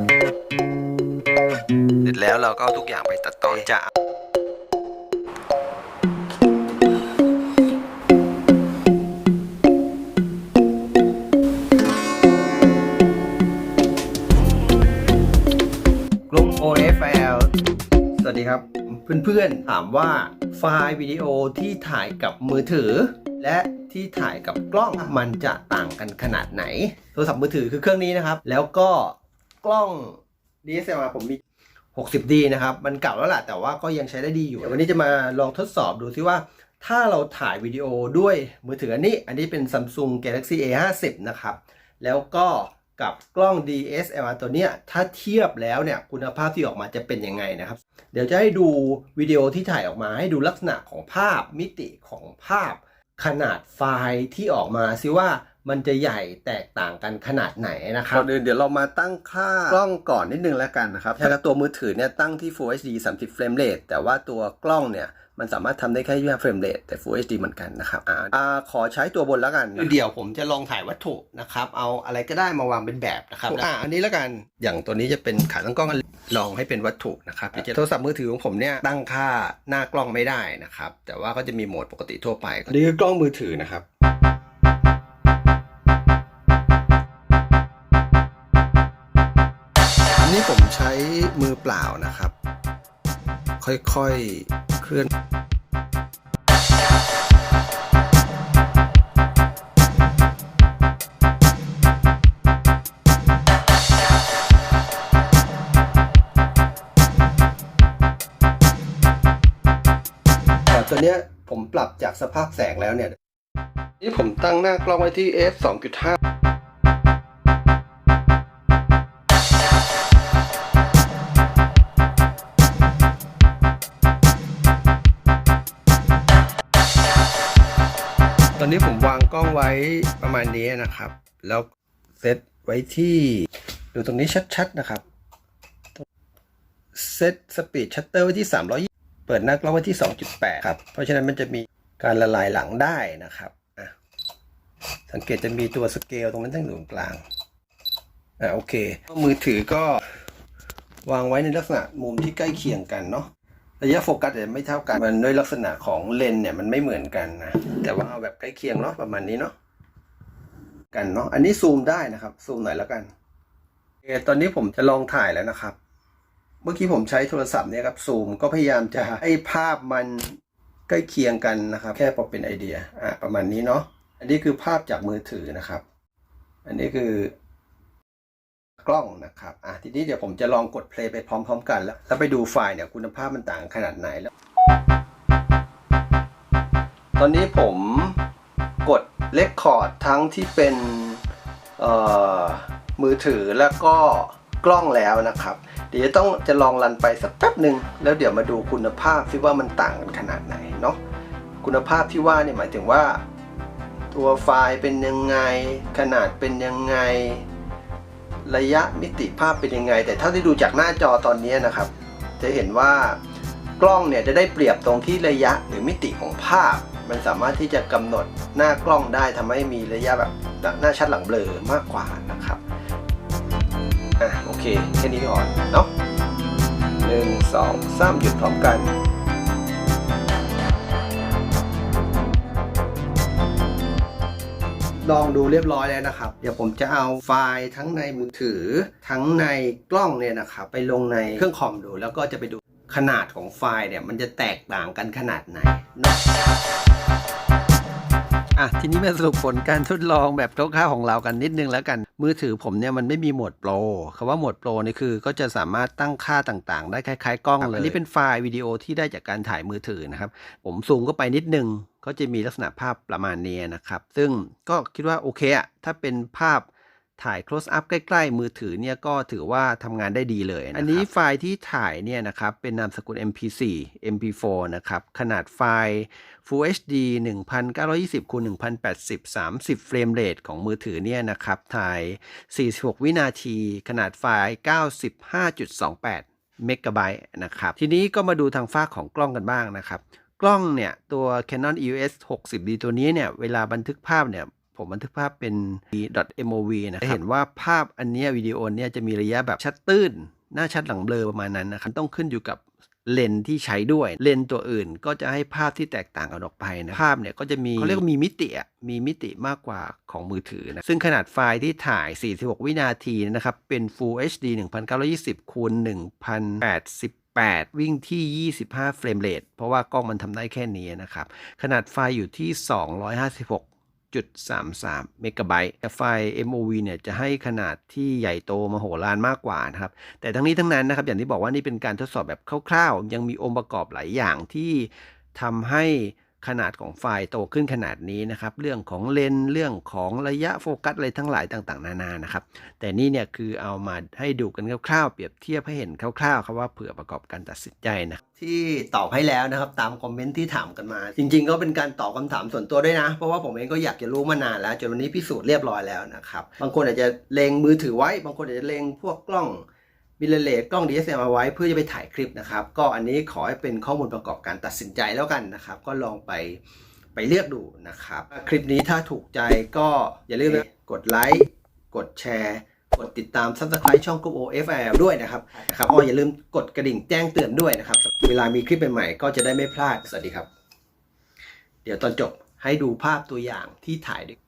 เสร็จแล้วเราก็เอาทุกอย่างไปตัดต่อจะกลุ่ม OFL สวัสดีครับ เพื่อนๆ ถามว่าไฟล์วิดีโอที่ถ่ายกับมือถือ และที่ถ่ายกับกล้องมันจะต่างกันขนาดไหน โทรศัพท์มือถือคือเครื่องนี้นะครับ แล้วก็ กล้อง DSLR ผมมี 60D นะครับ มันเก่าแล้วแหละแต่ว่าก็ยังใช้ได้ดีอยู่ยววันนี้จะมาลองทดสอบดูซิว่า ถ้าเราถ่ายวิดีโอด้วยมือถืออันนี้ อันนี้เป็น Samsung Galaxy A50 นะครับ แล้วก็กับกล้อง DSLR ตัวเนี้ยถ้าเทียบแล้วเนี่ยคุณภาพที่ออกมาจะเป็นยังไงนะครับ เดี๋ยวจะให้ดูวิดีโอที่ถ่ายออกมาให้ดูลักษณะของภาพมิติของภาพ ขนาดไฟล์ที่ออกมาซิว่ามันจะใหญ่แตกต่างกันขนาดไหนนะครับก่อนอื่นเดี๋ยวเรามาตั้งค่ากล้องก่อนนิดนึงแล้วกันนะครับถ้าตัวมือถือเนี่ยตั้งที่ Full HD 30 frame rate แต่ว่าตัวกล้องเนี่ยมันสามารถทำได้แค่25 frame rate แต่ Full HD เหมือนกันนะครับอ่าอ่าขอใช้ตัวบนแล้วกัน เดี๋ยวผมจะลองถ่ายวัตถุนะครับ เอาอะไรก็ได้มาวางเป็นแบบนะครับอ่าอันนี้แล้วกันอย่างตัวนี้จะเป็นขาตั้งกล้อง ลองให้เป็นวัตถุนะครับโทรศัพท์มือถือของผมเนี่ยตั้งค่าหน้ากล้องไม่ได้นะครับ แต่ว่าก็จะมีโหมดปกติทั่วไปอันนี้คือกล้องมือถือนะครับอันนี้ผมใช้มือเปล่านะครับ ค่อยๆเคลื่อน เนี้ยผมปรับจากสภาพแสงแล้วเนี่ย นี่ผมตั้งหน้ากล้องไว้ที่ f 2.5ตอนนี้ผมวางกล้องไว้ประมาณนี้นะครับ แล้วเซตไว้ที่ดูตรงนี้ชัดๆนะครับ เซตสปีดชัตเตอร์ไว้ที่320 เปิดหน้ากล้องไว้ที่ 2.8 ครับ เพราะฉะนั้นมันจะมีการละลายหลังได้นะครับสังเกตจะมีตัวสเกลตรงนั้นทั้งอยู่กลางอะโอเค มือถือก็วางไว้ในลักษณะมุมที่ใกล้เคียงกันเนาะระยะโฟกัสจะไม่เท่ากัน มันด้วยลักษณะของเลนเนี่ยมันไม่เหมือนกันนะ แต่ว่าเอาแบบใกล้เคียงเนาะประมาณนี้เนาะ กันเนาะ อันนี้ซูมได้นะครับ ซูมหน่อยแล้วกันโอเคตอนนี้ผมจะลองถ่ายแล้วนะครับ เมื่อกี้ผมใช้โทรศัพท์เนี่ยครับซูมก็พยายามจะให้ภาพมันใกล้เคียงกันนะครับ แค่พอเป็นไอเดียอะประมาณนี้เนาะอันนี้คือภาพจากมือถือนะครับ อันนี้คือกล้องนะครับอะทีนี้เดี๋ยวผมจะลองกดเพลย์ไปพร้อม ๆ กันแล้วแล้วไปดูไฟล์เนี่ยคุณภาพมันต่างขนาดไหนแล้ว ตอนนี้ผมกดเลคคอร์ดทั้งที่เป็นเอ่อมือถือแล้วก็ กล้องแล้วนะครับ เดี๋ยวต้องจะลองรันไปสักแป๊บหนึ่งแล้วเดี๋ยวมาดูคุณภาพที่ว่ามันต่างกันขนาดไหนเนาะคุณภาพที่ว่าเนี่ยหมายถึงว่า ตัวไฟล์เป็นยังไง ขนาดเป็นยังไง ระยะมิติภาพเป็นยังไง แต่เท่าที่ดูจากหน้าจอตอนนี้นะครับ จะเห็นว่ากล้องเนี่ยจะได้เปรียบตรงที่ระยะหรือมิติของภาพ มันสามารถที่จะกำหนดหน้ากล้องได้ทำให้มีระยะแบบหน้าชัดหลังเบลอมากกว่านะครับ อะโอเคแค่นี้ก่อนเนาะหนึ่งสองสามหยุดพร้อมกันลองดูเรียบร้อยแล้วนะครับ เดี๋ยวผมจะเอาไฟล์ทั้งในมือถือ ทั้งในกล้องเนี่ยนะครับไปลงในเครื่องคอมดู แล้วก็จะไปดูขนาดของไฟล์เนี่ยมันจะแตกต่างกันขนาดไหนเนาะ อะทีนี้มาสรุปผลการทดลองแบบคร่าวๆของเรากันนิดนึงแล้วกัน มือถือผมเนี่ยมันไม่มีโหมดโปรคำว่าโหมดโปรนี่คือ ก็จะสามารถตั้งค่าต่างๆ ได้คล้ายๆกล้องเลยอันนี้เป็นไฟล์วิดีโอที่ได้จากการถ่ายมือถือนะครับ ผมซูมเข้าไปนิดนึง ก็จะมีลักษณะภาพประมาณนี้นะครับ ซึ่งก็คิดว่าโอเคอะถ้าเป็นภาพ ถ่าย close up ใกล้ ๆ มือถือเนี่ยก็ถือว่าทำงานได้ดีเลยนะอันนี้ไฟล์ที่ถ่ายเนี่ยนะครับเป็นนามสกุล MP4 MP4 นะครับขนาดไฟล์ Full HD 1920คูณ1080 30 เฟรมเรทของมือถือเนี่ยนะครับถ่าย 46 วินาที ขนาดไฟล์ 95.28เมกะไบต์นะครับทีนี้ก็มาดูทางฝ้าของกล้องกันบ้างนะครับ กล้องเนี่ยตัว Canon EOS 60D ตัวนี้เนี่ยเวลาบันทึกภาพเนี่ย ผผมบันทึกภาพเป็น .mov นะครับจะเห็นว่าภาพอันเนี้ยวิดีโอเนี้ยจะมีระยะแบบชัดตื้น หน้าชัดหลังเบลอประมาณนั้นนะครับต้องขึ้นอยู่กับเลนส์ที่ใช้ด้วยเลนส์ตัวอื่นก็จะให้ภาพที่แตกต่างกันออกไปนะภาพเนี่ยก็จะมีเขาเรียกว่ามีมิติอะมีมิติมากกว่าของมือถือนะซึ่งขนาดไฟล์ที่ถ่าย 46 วินาทีนะครับ เป็น Full HD 1920คูณ1080วิ่งที่ 25 เฟรมเรทเพราะว่ากล้องมันทำได้แค่นี้นะครับ ขนาดไฟล์อยู่ที่ 1.33 เมกะไบต์แต่ไฟล์ MOV เนี่ยจะให้ขนาดที่ใหญ่โตมโหฬารมากกว่านะครับ แต่ทั้งนี้ทั้งนั้นนะครับ อย่างที่บอกว่านี่เป็นการทดสอบแบบคร่าวๆ ยังมีองค์ประกอบหลายอย่างที่ทำให้ ขนาดของไฟล์โตขึ้นขนาดนี้นะครับ เรื่องของเลนเรื่องของระยะโฟกัสอะไรทั้งหลายต่างๆ นานานะครับ แต่นี่เนี่ยคือเอามาให้ดูกันคร่าวๆ เปรียบเทียบให้เห็นคร่าวๆครับว่าเผื่อประกอบการตัดสินใจนะที่ตอบให้แล้วนะครับตามคอมเมนต์ที่ถามกันมา จริง ๆ ก็เป็นการตอบคำถามส่วนตัวด้วยนะ เพราะว่าผมเองก็อยากจะรู้มานานแล้วจนวันนี้พิสูจน์เรียบร้อยแล้วนะครับบางคนอาจจะเลงมือถือไว้ บางคนอาจจะเลงพวกกล้อง มิเลเลสกล้อง DSLR เอาไว้เพื่อจะไปถ่ายคลิปนะครับ ก็อันนี้ขอให้เป็นข้อมูลประกอบการตัดสินใจแล้วกันนะครับ ก็ลองไปไปเลือกดูนะครับ คลิปนี้ถ้าถูกใจก็อย่าลืมกดไลค์กดแชร์ กดติดตาม Subscribe ช่องกลุ่ม OFL ด้วยนะครับนะครับอ๋ออย่าลืมกดกระดิ่งแจ้งเตือนด้วยนะครับ เวลามีคลิปใหม่ๆก็จะได้ไม่พลาด สวัสดีครับ เดี๋ยวตอนจบให้ดูภาพตัวอย่างที่ถ่ายด้วย